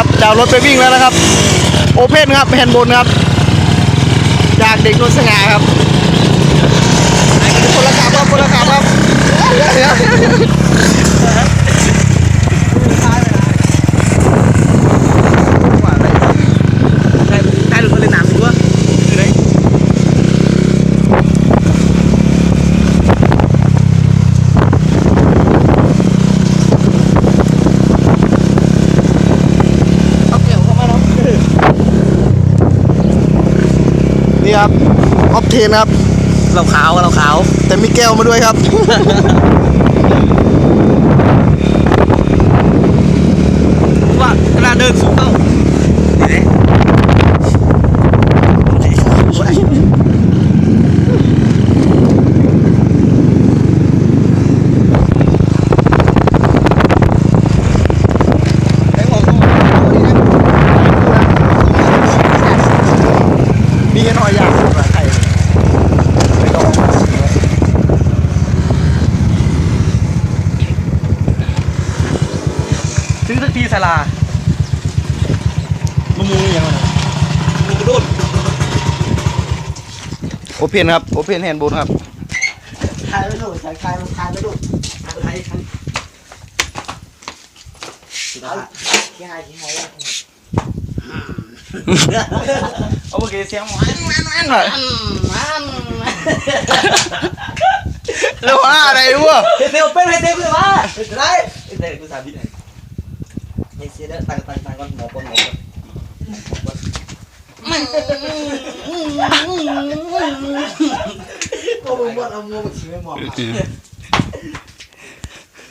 นะครับจะเอารถไปวิ่งแล้วนะครับ โอเพนครับแฮนด์บนครับจากเด็กนนสง่าครับคนละขับครับคนละขับครับ ใช่ใช่หรือคนเล่นน้ำด้วยคือไหน เอาเกี่ยวเข้ามาเนาะ นี่ครับออฟเทนครับเราขาวเราขาว แต่มีแก้วมาด้วยครับ ว่าเวลาเดินสูงเท่าเห็นไหมไอ้หัวกู มีแค่น้อยอย่างแบบไข่ไม่ต้อง ถึงสักทีสลามึงมึงยังไงมึงกระโดดโอเพนครับ โอเพนแฮนด์บนครับคายไม่ดูใช้คายมันคายไม่ดูอะไรกันขี้หายขี้หายเอาเมื่อกี้เสียงหวานหวานหวานหน่อยแล้วว่าอะไรวะเตะเป็นให้เตะเลยว่าได้เตะกูสาธิตให้ นี่สียเด้อตังตังตังก่อนหมอปนหมอปนโอ้มึงบดเอามือมาชี้ไม่หมอก